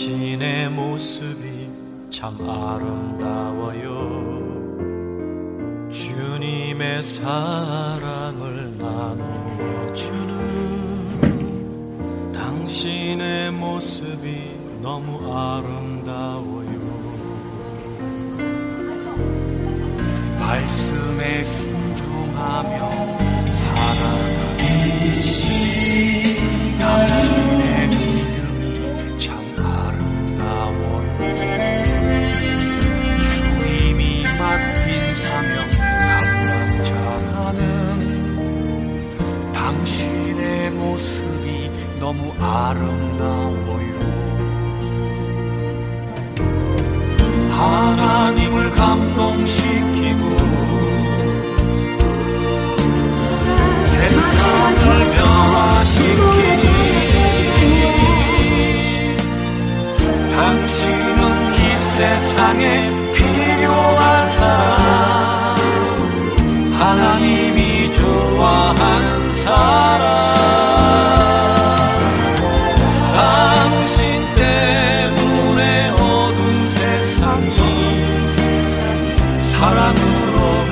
당신의 모습이 참 아름다워요. 주님의 사랑을 나누어 주는 당신의 모습이 너무 아름다워요. 당신의 모습이 너무 아름다워요. 하나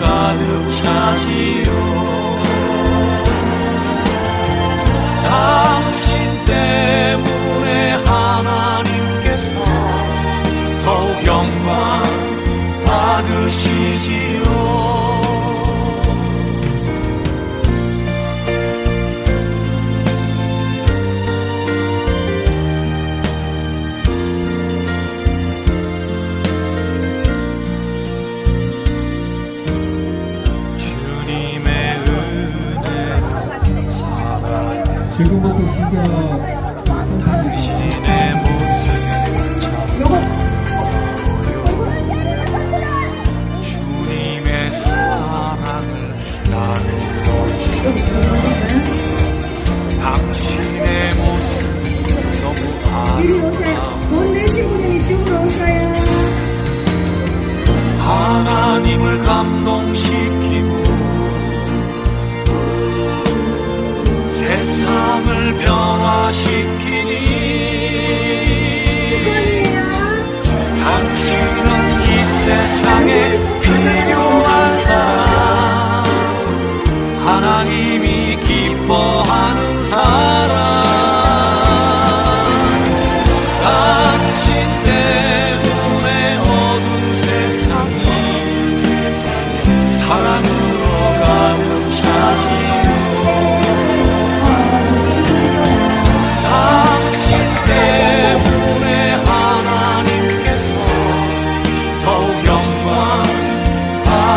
가득 차지요. 당신 때 지금부터 시작 선생님 신의 모습이 참 주님의 사랑을 나누어 주는 당신의 모습이 너무 이리 오세요. 아름다워 돈 내신 분은 이쪽으로 오셔요. 하나님을 감동시키 고 세상을 변화시키니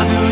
하나